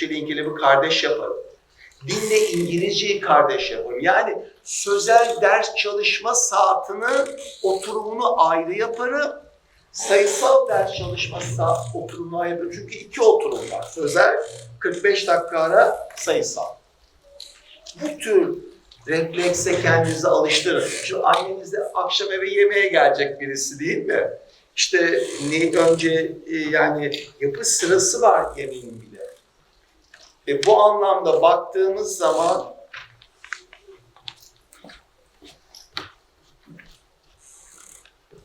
Türkçeyle İngilizce kardeş yaparım. Dinle İngilizceyi kardeş yaparım. Yani sözel ders çalışma saatinin oturumunu ayrı yaparım. Sayısal ders çalışması saat oturumunu ayrı yaparım. Çünkü iki oturum var. Sözel 45 dakika ara sayısal. Bu tür reflekse kendinizi alıştırın. Şimdi anneniz de akşam eve yemeğe gelecek birisi değil mi? İşte ne önce e, yani yapı sırası var yemeğin. E, bu anlamda baktığımız zaman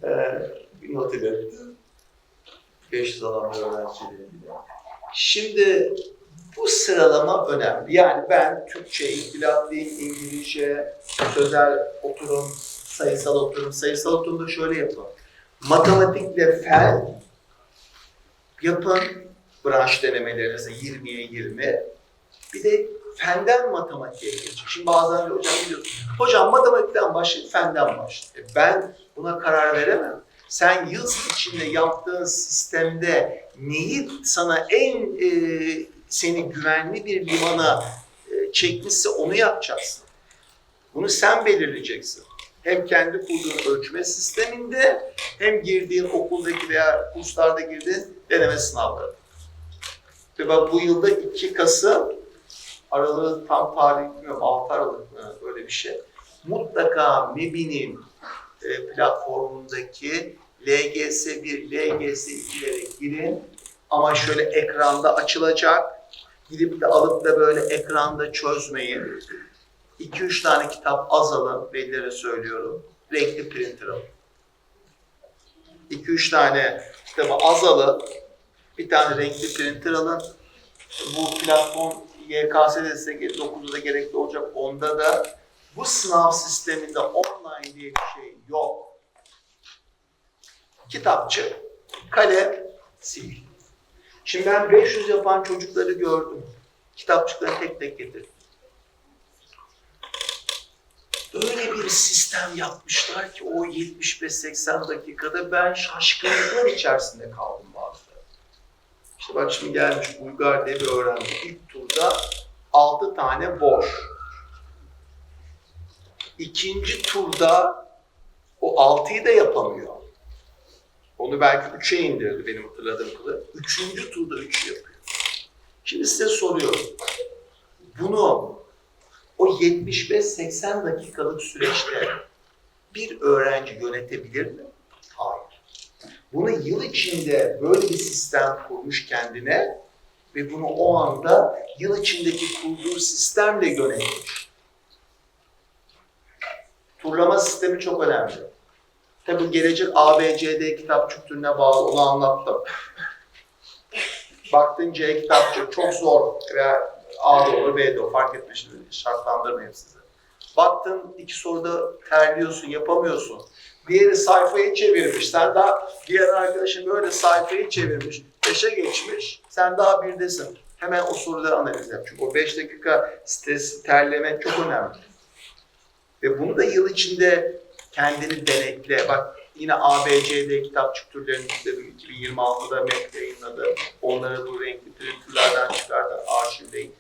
e, not edelim. 500 alan öğrencileri. Şimdi bu sıralama önemli. Yani ben Türkçe, İnkılap Dil, İngilizce, sözel oturum, sayısal oturum, sayısal oturumda şöyle yapın. Matematikle fen yapın, branş denemelerinizi 20'ye 20. Bir de fenden matematiğe geçin. Şimdi bazen hocam biliyorsun, hocam matematikten başlayıp fenden başlayın. E Ben buna karar veremem. Sen yıl içinde yaptığın sistemde neyi sana en e, seni güvenli bir limana e, çekmişse onu yapacaksın. Bunu sen belirleyeceksin. Hem kendi kurduğun ölçme sisteminde hem girdiğin okuldaki veya kurslarda girdiğin deneme sınavları. Ve ben bu yılda 2 Kasım aralığı tam tarih bilmiyorum 6 Aralık mı böyle bir şey. Mutlaka MEBİ'nin e, platformundaki LGS1, LGS2'lere girin ama şöyle ekranda açılacak. Gidip de alıp da böyle ekranda çözmeyin. 2-3 tane kitap az alın, velilere söylüyorum. Renkli printer alın. 2-3 tane kitabı az alın. Bir tane renkli printer alın. Bu platform YKS'de size 9'da gerekli olacak. Onda da bu sınav sisteminde online diye bir şey yok. Kitapçı, kalem, sil. Şimdi ben 500 yapan çocukları gördüm. Kitapçıkları tek tek getirdim. Öyle bir sistem yapmışlar ki o 75-80 dakikada ben şaşkınlıklar içerisinde kaldım bazı. İşte bak şimdi gelmiş Bulgar diye bir öğrenci. İlk turda 6 tane boş. İkinci turda o 6'yı da yapamıyor. Onu belki 3'e indirdi benim hatırladığım kadarıyla. Üçüncü turda 3 yapıyor. Şimdi size soruyorum. Bunu o 75-80 dakikalık süreçte bir öğrenci yönetebilir mi? Bunu yıl içinde böyle bir sistem kurmuş kendine ve bunu o anda yıl içindeki kurduğu sistemle yönetmiş. Turlama sistemi çok önemli. Tabii gelecek ABCD kitapçık türüne bağlı onu anlattım. Baktın C kitapçık çok zor veya A da olur B de olur fark etmez şimdi şartlandırmayayım size. Baktın iki soruda terliyorsun yapamıyorsun. Diğeri sayfayı çevirmiş. Sen daha diğer arkadaşın böyle sayfayı çevirmiş. Beşe geçmiş. Sen daha birdesin. Hemen o soruları analiz yap. Çünkü o beş dakika stres, terleme çok önemli. Ve bunu da yıl içinde kendini denetle. Bak yine ABCD kitapçık türlerini kitabı 2026'da MEP yayınladı. Onları bu renkli printerlerden çıkardı, arşivleyin.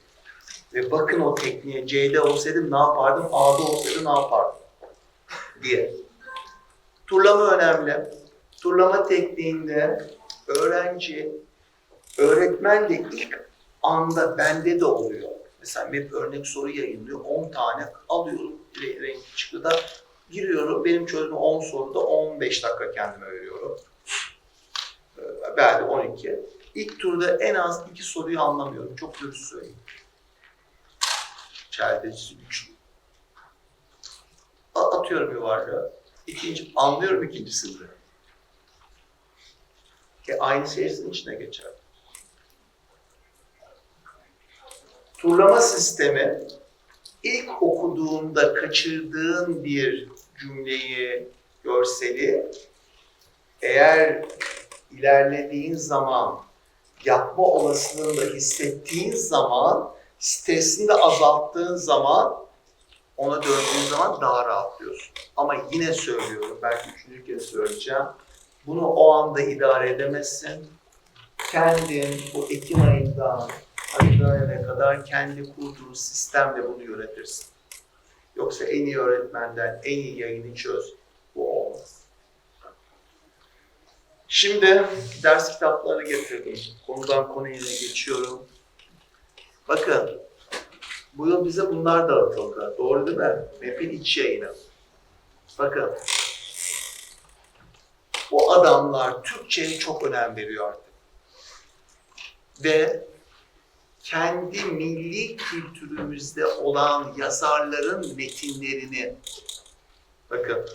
Ve bakın o tekniğe C'de olsaydım ne yapardım, A'da olsaydı ne yapardım diye. Turlama önemli. Turlama tekniğinde öğrenci öğretmenle ilk anda bende de oluyor. Mesela MEP örnek soru yayınlıyor. 10 tane alıyorum re- renkli çıkıda giriyorum. Benim çözümü 10 soruda 15 dakika kendime veriyorum. Ee, Belki 12. İlk turda en az iki soruyu anlamıyorum. Çok dürüst söyleyeyim. Çeldecisi 3. Atıyorum yuvarlağı. İkinci, anlıyorum ikincisinde. Ki aynı seyircinin içine geçer. Turlama sistemi ilk okuduğunda kaçırdığın bir cümleyi, görseli eğer ilerlediğin zaman yapma olasılığını da hissettiğin zaman stresini de azalttığın zaman ona döndüğün zaman daha rahatlıyorsun. Ama yine söylüyorum, belki üçüncü kez söyleyeceğim. Bunu o anda idare edemezsin. Kendin bu Ekim ayından aşağıya kadar kendi kurduğu sistemle bunu yönetirsin. Yoksa en iyi öğretmenden en iyi yayını çöz. Bu olmaz. Şimdi ders kitaplarını getirdim. Konudan konuya geçiyorum. Bakın, bu yıl bize bunlar dağıtıldı. Doğru değil mi? MEP'in iç yayını. Bakın, bu adamlar Türkçe'ye çok önem veriyor artık. Ve kendi milli kültürümüzde olan yazarların metinlerini bakın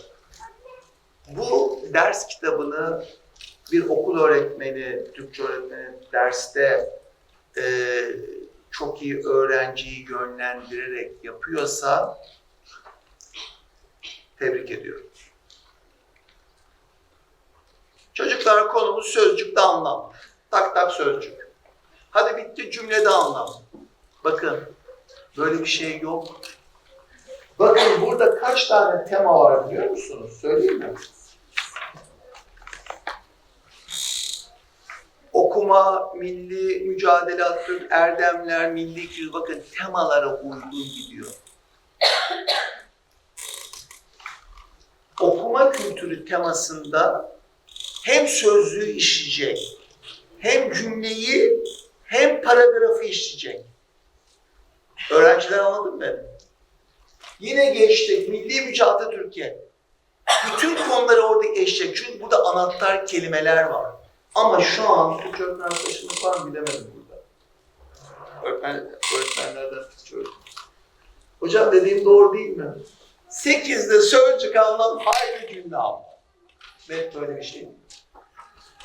bu ders kitabını bir okul öğretmeni, Türkçe öğretmeni derste e, çok iyi öğrenciyi yönlendirerek yapıyorsa tebrik ediyorum. Çocuklar konumuz sözcükte anlam. Tak tak sözcük. Hadi bitti cümlede anlam. Bakın böyle bir şey yok. Bakın burada kaç tane tema var biliyor musunuz? Söyleyeyim mi? Okuma, milli mücadele Atatürk, erdemler, milli kültür. Bakın temalara uygun gidiyor. Okuma kültürü temasında hem sözlüğü işleyecek, hem cümleyi hem paragrafı işleyecek. Öğrenciler anladın mı? Yine geçtik. Milli mücadele Türkiye. Bütün konuları orada eşecek. Çünkü burada anahtar kelimeler var. Ama şu an Türkçe öğretmen arkadaşımız var mı bilemedim burada. Öğretmen, öğretmenlerden Türkçe öğretmen. Hocam dediğim doğru değil mi? Sekizde sözcük anlam, haydi cümle anlam. Ve böyle bir şey.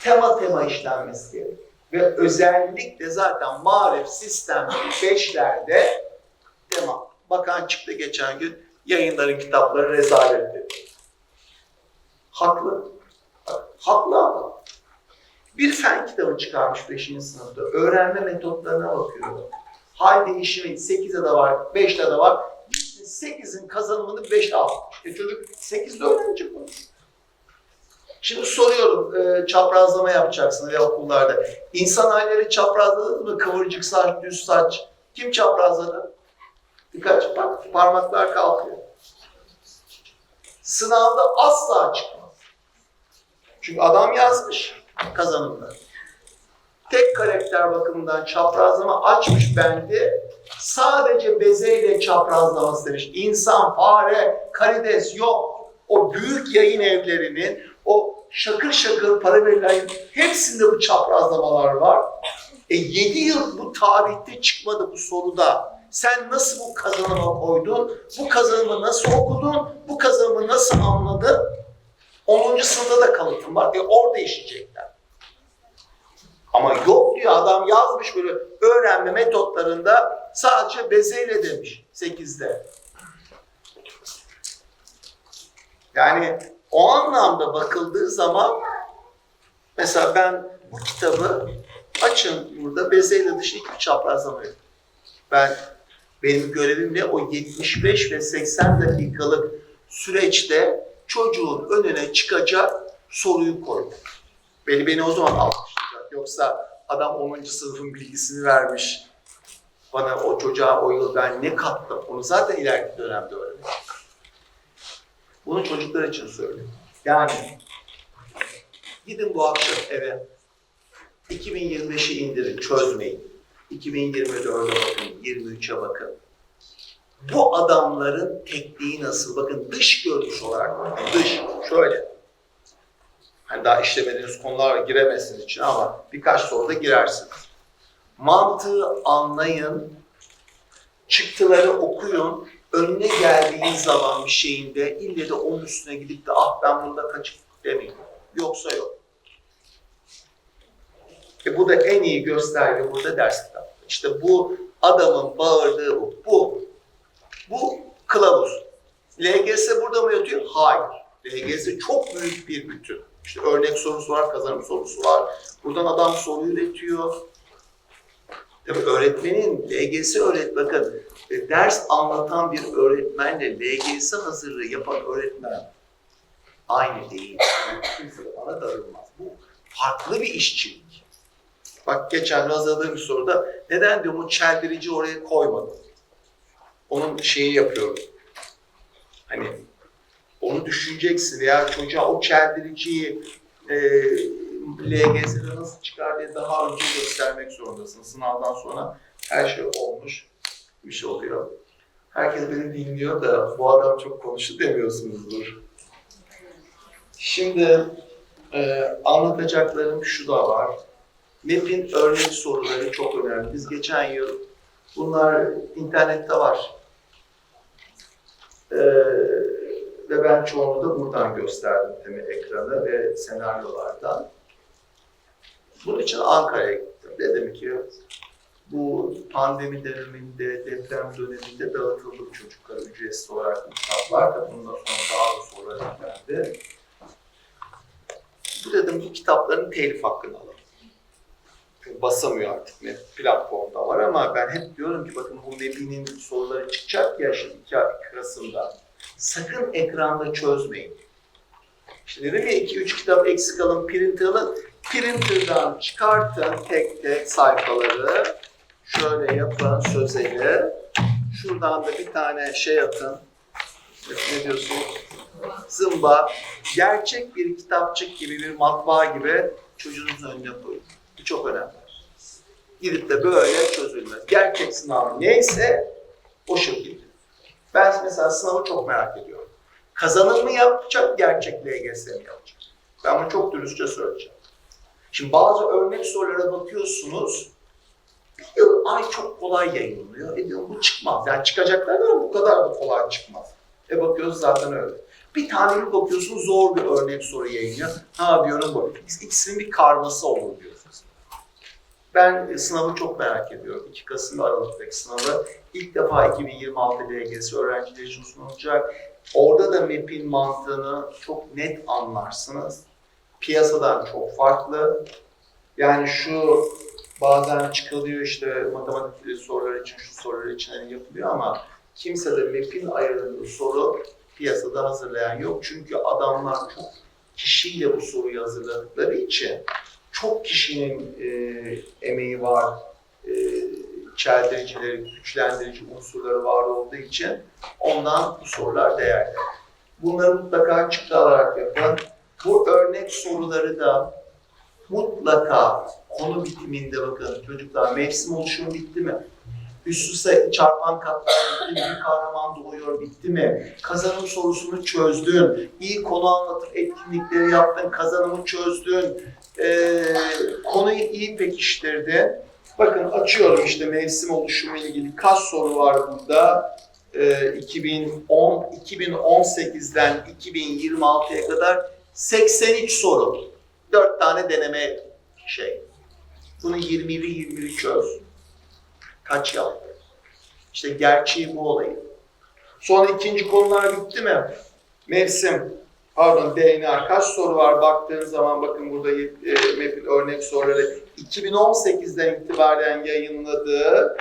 Tema tema işlenmesi gerekiyor. Ve özellikle zaten marif sistem 5'lerde tema. Bakan çıktı geçen gün yayınların kitapları rezalet dedi. Haklı. Haklı ama. Bir fen kitabı çıkarmış 5. sınıfta. Öğrenme metotlarına bakıyor. Hal değişimi 8'de de var, 5'te de var. 8'in kazanımını 5'e almış. E çocuk 8'de öğrenecek bunu. Şimdi soruyorum, e, çaprazlama yapacaksın ve okullarda. İnsan halleri çaprazladınız mı? Kıvırcık saç, düz saç. Kim çaprazladı? Birkaç bak, parmaklar kalkıyor. Sınavda asla çıkmaz. Çünkü adam yazmış kazanımda. Tek karakter bakımından çaprazlama açmış bende. Sadece bezeyle çaprazlaması demiş. İnsan, fare, karides yok. O büyük yayın evlerinin o şakır şakır para verilen hepsinde bu çaprazlamalar var. E 7 yıl bu tarihte çıkmadı bu soruda. Sen nasıl bu kazanıma koydun? Bu kazanımı nasıl okudun? Bu kazanımı nasıl anladın? 10. sınıfta da kalıtım var. E orada işleyecekler. Ama yok diyor adam yazmış böyle öğrenme metotlarında sadece bezeyle demiş 8'de. Yani o anlamda bakıldığı zaman mesela ben bu kitabı açın burada bezeyle dışı hiçbir çaprazlama yok. Ben benim görevimle o 75 ve 80 dakikalık süreçte çocuğun önüne çıkacak soruyu koydum. Beni beni o zaman alkışlayacak. Yoksa adam 10. sınıfın bilgisini vermiş. Bana o çocuğa o yıl ben ne kattım onu zaten ileriki dönemde öğreneceğim. Bunu çocuklar için söylüyorum. Yani gidin bu akşam eve 2025'i indirin, çözmeyin. 2024'e bakın, 23'e bakın. Bu adamların tekniği nasıl? Bakın dış görünüş olarak. Dış, şöyle. Hani daha işlemediğiniz konulara giremezsiniz için ama birkaç soruda girersiniz. Mantığı anlayın, çıktıları okuyun, önüne geldiği zaman bir şeyinde ille de onun üstüne gidip de ah ben bunda kaçık demeyin. Yoksa yok. E bu da en iyi gösterge burada ders kitabı. İşte bu adamın bağırdığı bu. Bu. Bu kılavuz. LGS burada mı yatıyor? Hayır. LGS çok büyük bir bütün. İşte örnek sorusu var, kazanım sorusu var. Buradan adam soru üretiyor. Tabii öğretmenin, LGS öğret bakın, e, ders anlatan bir öğretmenle LGS hazırlığı yapan öğretmen aynı değil. Bana darılmaz. Bu farklı bir işçilik. Bak geçen hazırladığım bir soruda neden diyorum o çeldirici oraya koymadım? Onun şeyi yapıyorum. Hani onu düşüneceksin veya çocuğa o çeldiriciyi e, LGS'de nasıl çıkar diye daha önce göstermek zorundasın. Sınavdan sonra her şey olmuş bir şey oluyor. Herkes beni dinliyor da bu adam çok konuştu demiyorsunuzdur. Şimdi e, anlatacaklarım şu da var. MEP'in örnek soruları çok önemli. Biz geçen yıl bunlar internette var. E, ve ben çoğunu da buradan gösterdim temi ekranı ve senaryolardan. Bunun için Ankara'ya gittim. Dedim ki bu pandemi döneminde, deprem döneminde dağıtıldı çocuklara ücretsiz olarak kitaplar da bundan sonra daha da sorular eklendi. Bu dedim bu kitapların telif hakkını alalım. Basamıyor artık ne platformda var ama ben hep diyorum ki bakın bu Nebi'nin soruları çıkacak ya şimdi 2 Kasım'da. Sakın ekranda çözmeyin. İşte dedim ya 2-3 kitap eksik alın, printer alın. Printer'dan çıkartın tek tek sayfaları. Şöyle yapın sözeli. Şuradan da bir tane şey atın. Ne diyorsun? Zımba. Gerçek bir kitapçık gibi, bir matbaa gibi çocuğunuzun önüne koyun. Bu çok önemli. Gidip de böyle çözülmez. Gerçek sınav neyse o şekilde. Ben mesela sınavı çok merak ediyorum. Kazanım mı yapacak, gerçek LGS mi yapacak? Ben bunu çok dürüstçe söyleyeceğim. Şimdi bazı örnek sorulara bakıyorsunuz. Yıl ay çok kolay yayınlanıyor. E diyorum bu çıkmaz. Yani çıkacaklar da bu kadar da kolay çıkmaz. E bakıyoruz zaten öyle. Bir tane bakıyorsun zor bir örnek soru yayınlıyor. Ha diyorum bu. İkisinin bir karması olur diyorsunuz. Ben sınavı çok merak ediyorum. 2 Kasım Aralık'taki sınavı. İlk defa 2026 LGS öğrenciler için sunulacak. Orada da MEP'in mantığını çok net anlarsınız. Piyasadan çok farklı. Yani şu bazen çıkılıyor işte matematik sorular için, şu sorular için hani yapılıyor ama kimse de MEP'in ayırdığı soru piyasada hazırlayan yok. Çünkü adamlar çok kişiyle bu soruyu hazırladıkları için çok kişinin e, emeği var, e, çeldiricileri, güçlendirici unsurları var olduğu için ondan bu sorular değerli. Bunları mutlaka çıktı alarak yapın. Bu örnek soruları da mutlaka konu bitiminde bakın çocuklar mevsim oluşumu bitti mi? Üst üste çarpan katlar bitti mi? Bir kahraman doğuyor bitti mi? Kazanım sorusunu çözdün. İyi konu anlatıp etkinlikleri yaptın. Kazanımı çözdün. Ee, konuyu iyi pekiştirdin. Bakın açıyorum işte mevsim oluşumu ile ilgili kaç soru var burada. Ee, 2010, 2018'den 2026'ya kadar 83 soru. 4 tane deneme şey. Bunu 20'li 21 çöz. Kaç yaptı? İşte gerçeği bu olayı. Sonra ikinci konular bitti mi? Mevsim, pardon DNA kaç soru var baktığın zaman bakın burada e, örnek soruları 2018'den itibaren yayınladığı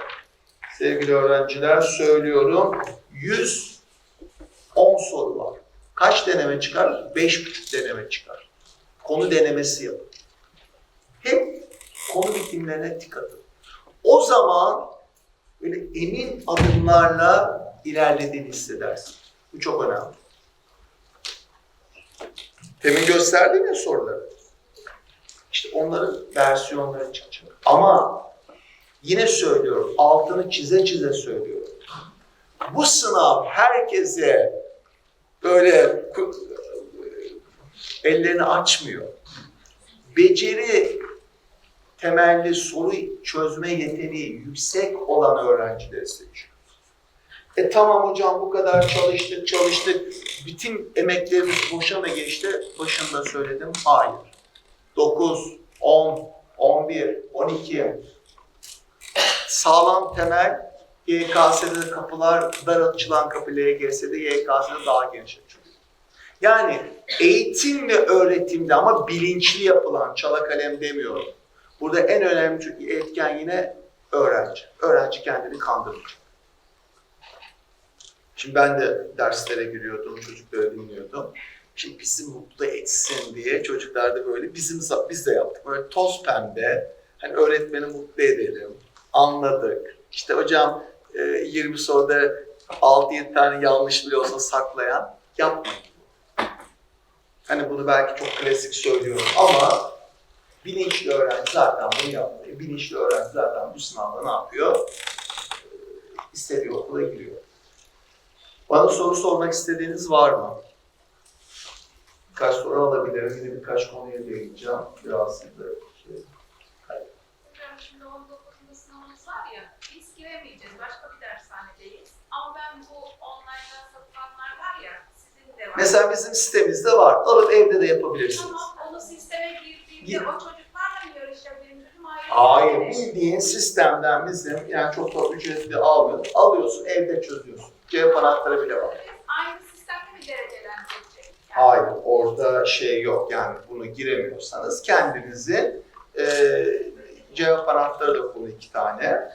sevgili öğrenciler söylüyorum 110 soru var. Kaç deneme çıkar? 5,5 deneme çıkar. Konu denemesi yapın. Hep konu bitimlerine dikkat edin. O zaman böyle emin adımlarla ilerlediğini hissedersin. Bu çok önemli. Temin gösterdiğim ya soruları. İşte onların versiyonları çıkacak. Ama yine söylüyorum, altını çize çize söylüyorum. Bu sınav herkese böyle ellerini açmıyor. Beceri temelli soru çözme yeteneği yüksek olan öğrencileri seçiyor. E tamam hocam bu kadar çalıştık çalıştık. Bütün emeklerimiz boşa mı geçti? Başında söyledim. Hayır. 9, 10, 11, 12 sağlam temel YKS'de kapılar dar açılan kapı LGS'de YKS'de daha geniş açılıyor. Yani eğitim ve öğretimde ama bilinçli yapılan çala kalem demiyorum. Burada en önemli etken yine öğrenci. Öğrenci kendini kandırmayacak. Şimdi ben de derslere giriyordum, çocukları dinliyordum. Şimdi bizi mutlu etsin diye çocuklar da böyle bizim biz de yaptık. Böyle toz pembe, Hani öğretmeni mutlu edelim. Anladık. İşte hocam e, 20 soruda 6-7 tane yanlış bile olsa saklayan yapmayın. Hani bunu belki çok klasik söylüyorum ama bilinçli öğrenci zaten bunu yapmıyor. Bilinçli öğrenci zaten bu sınavda ne yapıyor? Ee, İstediği okula giriyor. Bana soru sormak istediğiniz var mı? Birkaç soru alabilirim. Yine birkaç konuya değineceğim. Biraz da şey. Hocam şimdi 19'unda sınavımız var ya, biz giremeyeceğiz. Başka bir dershanedeyiz. Ama ben bu online'dan satılanlar var ya, sizin de var. Mesela bizim sitemizde var. Alıp evde de yapabilirsiniz. Tamam, onu sisteme girdiğimde Gir- o çocuklarla mı yarışacak benim çocuğum ayrı? Hayır, yere. bildiğin sistemden bizim, yani çok da ücretli almıyoruz. Alıyorsun, evde çözüyorsun. Cevap anahtarı bile var. Aynı sistemde mi derecelendirecek? Yani Hayır, orada şey yok. Yani bunu giremiyorsanız kendinizi e, cevap anahtarı da konu iki tane.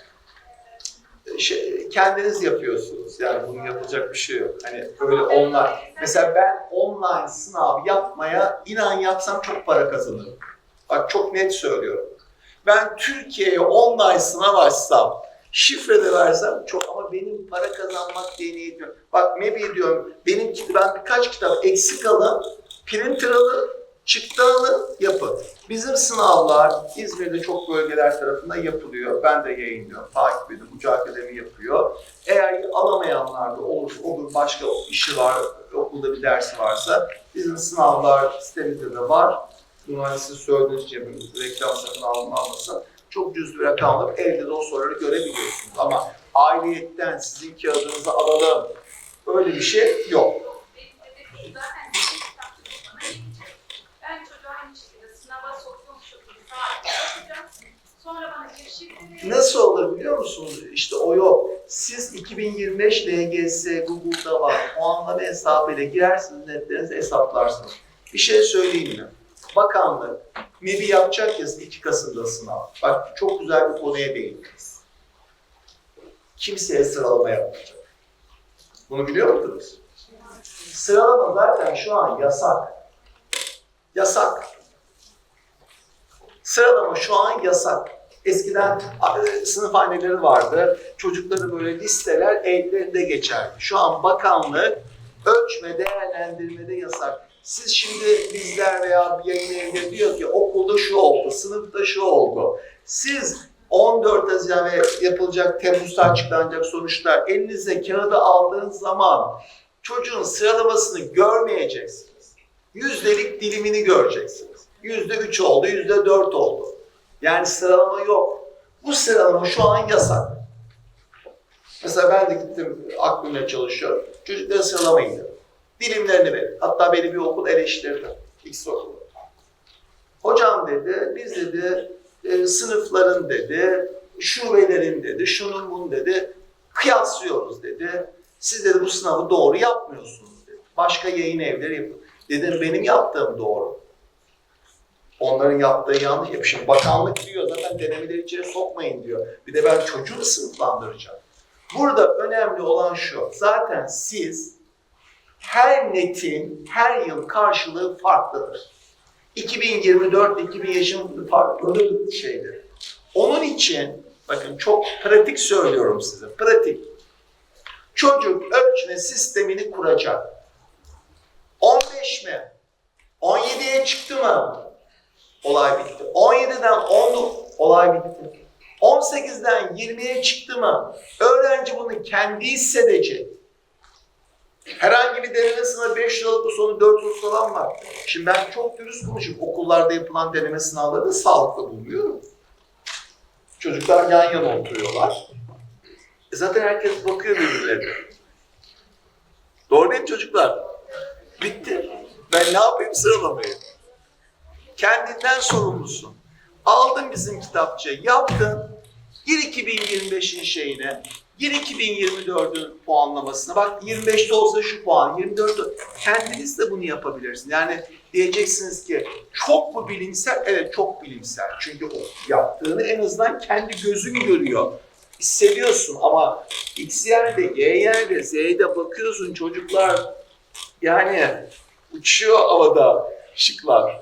E, Şey, kendiniz yapıyorsunuz. Yani bunun yapılacak bir şey yok. Hani böyle online. Mesela ben online sınav yapmaya inan yapsam çok para kazanırım. Bak çok net söylüyorum. Ben Türkiye'ye online sınav açsam, şifre de versem çok ama benim para kazanmak diye niyet yok. Bak maybe diyorum benim ben birkaç kitap eksik alın, printer alın, çıktı alın, yapın. Bizim sınavlar İzmir'de çok bölgeler tarafından yapılıyor. Ben de yayınlıyorum, takip ediyorum. Ucu Akademi yapıyor. Eğer alamayanlar da olur, olur başka işi var, okulda bir dersi varsa bizim sınavlar sitemizde de var. Bunları size söylediğiniz için reklam satın alma almasın. Çok cüz bir rakam alıp evde de o soruları görebiliyorsunuz. Ama aileyetten sizin kağıdınızı alalım. Öyle bir şey yok. Nasıl olur biliyor musunuz? İşte o yok. Siz 2025 LGS Google'da var. Puanlama hesabıyla girersiniz netlerinizi hesaplarsınız. Bir şey söyleyeyim mi? Bakanlık MEB'i yapacak ya 2 Kasım'da sınav. Bak çok güzel bir konuya değindiniz. Kimseye sıralama yapmayacak. Bunu biliyor musunuz? Sıralama zaten şu an yasak. Yasak. Sıralama şu an yasak. Eskiden e, sınıf anneleri vardı. Çocukları böyle listeler ellerinde geçerdi. Şu an bakanlık ölçme, değerlendirmede yasak. Siz şimdi bizler veya bir yayın evinde diyor ki okulda şu oldu, sınıfta şu oldu. Siz 14 Haziran ve yapılacak Temmuz'da açıklanacak sonuçlar elinize kağıdı aldığınız zaman çocuğun sıralamasını görmeyeceksiniz. Yüzdelik dilimini göreceksiniz. Yüzde üç oldu, yüzde dört oldu. Yani sıralama yok. Bu sıralama şu an yasak. Mesela ben de gittim aklımla çalışıyorum. Çocuklara sıralama indirdim. Dilimlerini verin. Hatta beni bir okul eleştirdi. X okulu. Hocam dedi, biz dedi e, sınıfların dedi, şubelerin dedi, şunun bunun dedi, kıyaslıyoruz dedi. Siz dedi bu sınavı doğru yapmıyorsunuz dedi. Başka yayın evleri yapıyor. Dedim benim yaptığım doğru. Onların yaptığı yanlış. Ya Şimdi bakanlık diyor zaten denemeleri içeri sokmayın diyor. Bir de ben çocuğu sınıflandıracağım. Burada önemli olan şu. Zaten siz her netin her yıl karşılığı farklıdır. 2024 2000 farklı şeydir. Onun için bakın çok pratik söylüyorum size. Pratik. Çocuk ölçme sistemini kuracak. 15 mi? 17'ye çıktı mı? Olay bitti. 17'den 10 olay bitti. 18'den 20'ye çıktı mı? Öğrenci bunu kendi hissedecek. Herhangi bir deneme sınavı 5 liralık bu sonu 400 falan var. Şimdi ben çok dürüst konuşup okullarda yapılan deneme sınavlarını sağlıklı bulmuyorum. Çocuklar yan yana oturuyorlar. E zaten herkes bakıyor birbirlerine. Doğru değil çocuklar? Bitti. Ben ne yapayım sıralamayı? Kendinden sorumlusun. Aldın bizim kitapçı, yaptın. Gir 2025'in şeyine, gir 2024'ün puanlamasına. Bak 25'te olsa şu puan, 24'te. Kendiniz de bunu yapabilirsiniz. Yani diyeceksiniz ki çok mu bilimsel? Evet çok bilimsel. Çünkü o yaptığını en azından kendi gözün görüyor. Hissediyorsun ama X yerde, Y yerde, Z'de bakıyorsun çocuklar yani uçuyor havada ışıklar.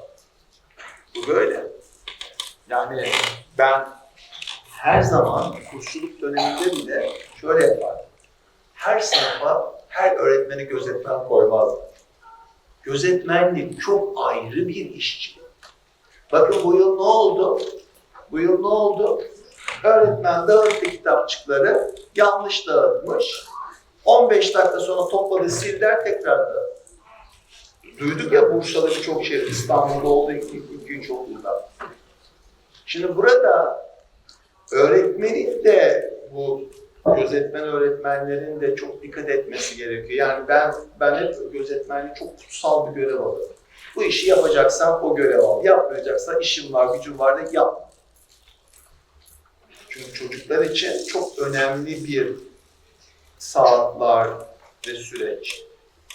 Bu böyle. Yani Ben her zaman kursçuluk döneminde bile şöyle yapardım. Her sınıfa her öğretmeni gözetmen koymazdım. Gözetmenlik çok ayrı bir işçi. Bakın bu yıl ne oldu? Bu yıl ne oldu? Öğretmen dağıttı kitapçıkları, yanlış dağıtmış. 15 dakika sonra topladı, sildiler tekrar dağıttı. Duyduk ya Bursa'da birçok şehir, İstanbul'da oldu üç okulda. Şimdi burada öğretmenin de bu gözetmen öğretmenlerin de çok dikkat etmesi gerekiyor. Yani ben ben hep gözetmenlik çok kutsal bir görev alırım. Bu işi yapacaksan o görev al. Yapmayacaksan işim var, gücüm var da yap. Çünkü çocuklar için çok önemli bir saatler ve süreç.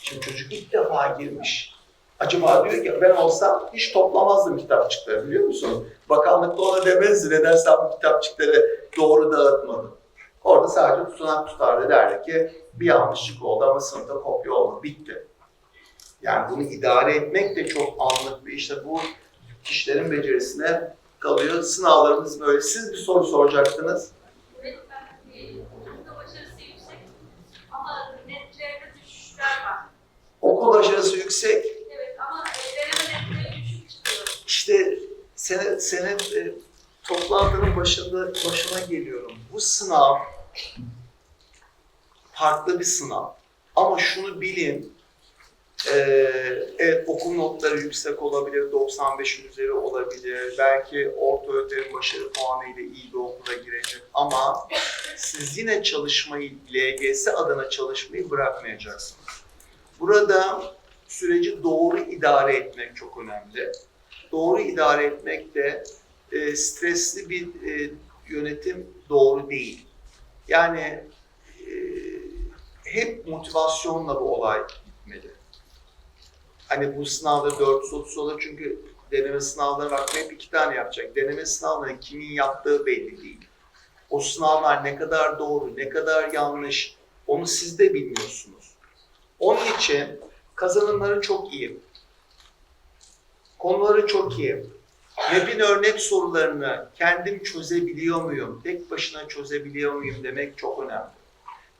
Şimdi çocuk ilk defa girmiş. Acaba diyor ki ben olsam hiç toplamazdım kitapçıkları biliyor musun? Bakanlıkta ona demezdi neden sen bu kitapçıkları doğru dağıtmadın. Orada sadece tutunak tutardı derdi ki bir yanlışlık oldu ama sınıfta kopya oldu. Bitti. Yani bunu idare etmek de çok anlık bir işte bu kişilerin becerisine kalıyor. Sınavlarımız böyle. Siz bir soru soracaktınız. Okul başarısı yüksek. Evet ama deneme netleri düşük çıkıyor. İşte senin, senin e, toplantının başında başına geliyorum. Bu sınav farklı bir sınav. Ama şunu bilin, e, evet okul notları yüksek olabilir, 95'in üzeri olabilir. Belki orta öğretim başarı puanı ile iyi bir okula girecek. Ama siz yine çalışmayı, LGS adına çalışmayı bırakmayacaksınız. Burada süreci doğru idare etmek çok önemli doğru idare etmek de e, stresli bir e, yönetim doğru değil. Yani e, hep motivasyonla bu olay gitmeli. Hani bu sınavda 430 olur çünkü deneme sınavlarına bakmayıp iki tane yapacak. Deneme sınavlarını kimin yaptığı belli değil. O sınavlar ne kadar doğru, ne kadar yanlış onu siz de bilmiyorsunuz. Onun için kazanımları çok iyi. Konuları çok iyi. MEB'in örnek sorularını kendim çözebiliyor muyum, tek başına çözebiliyor muyum demek çok önemli.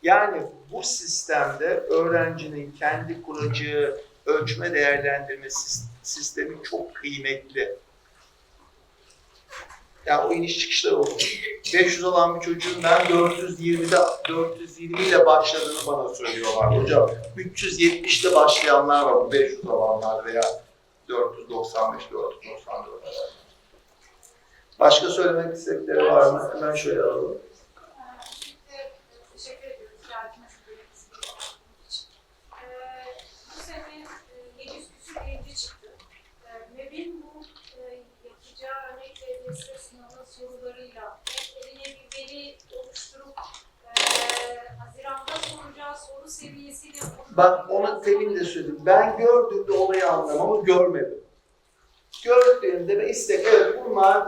Yani bu sistemde öğrencinin kendi kuracağı ölçme değerlendirme sis- sistemi çok kıymetli. Yani o iniş çıkışlar olur. 500 olan bir çocuğun ben 420'de 420 ile başladığını bana söylüyorlar. Hocam 370'te başlayanlar var bu 500 olanlar veya 495, 494. Başka söylemek istedikleri var mı? Hemen şöyle alalım. Öncelikle teşekkür ediyoruz geldiğiniz böyle bizi bilgilendirdiğiniz için. Bu sene 700 küsur birinci çıktı. MEB'in bu yapacağı örnek LGS sınavı sorularıyla eline bir veri oluşturup e, Haziran'da soracağı soru seviyesiyle Bak onu temin de söyledim. Ben gördüğümde olayı anlamam ama görmedim. Gördüğümde ben istek, evet bunlar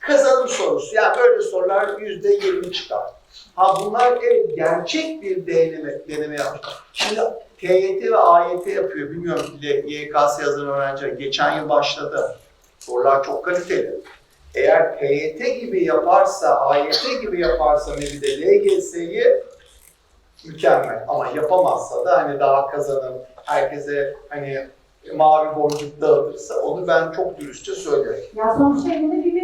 kazanım sorusu. Yani böyle sorular yüzde yirmi çıkar. Ha bunlar evet gerçek bir deneme, deneme yapmış. Şimdi TYT ve AYT yapıyor. Bilmiyorum bile YKS yazan öğrenciler. Geçen yıl başladı. Sorular çok kaliteli. Eğer TYT gibi yaparsa, AYT gibi yaparsa ne bir de LGS'yi mükemmel. Ama yapamazsa da hani daha kazanım, herkese hani mavi boncuk dağıtırsa onu ben çok dürüstçe söylerim. Ya sonuçta elinde bir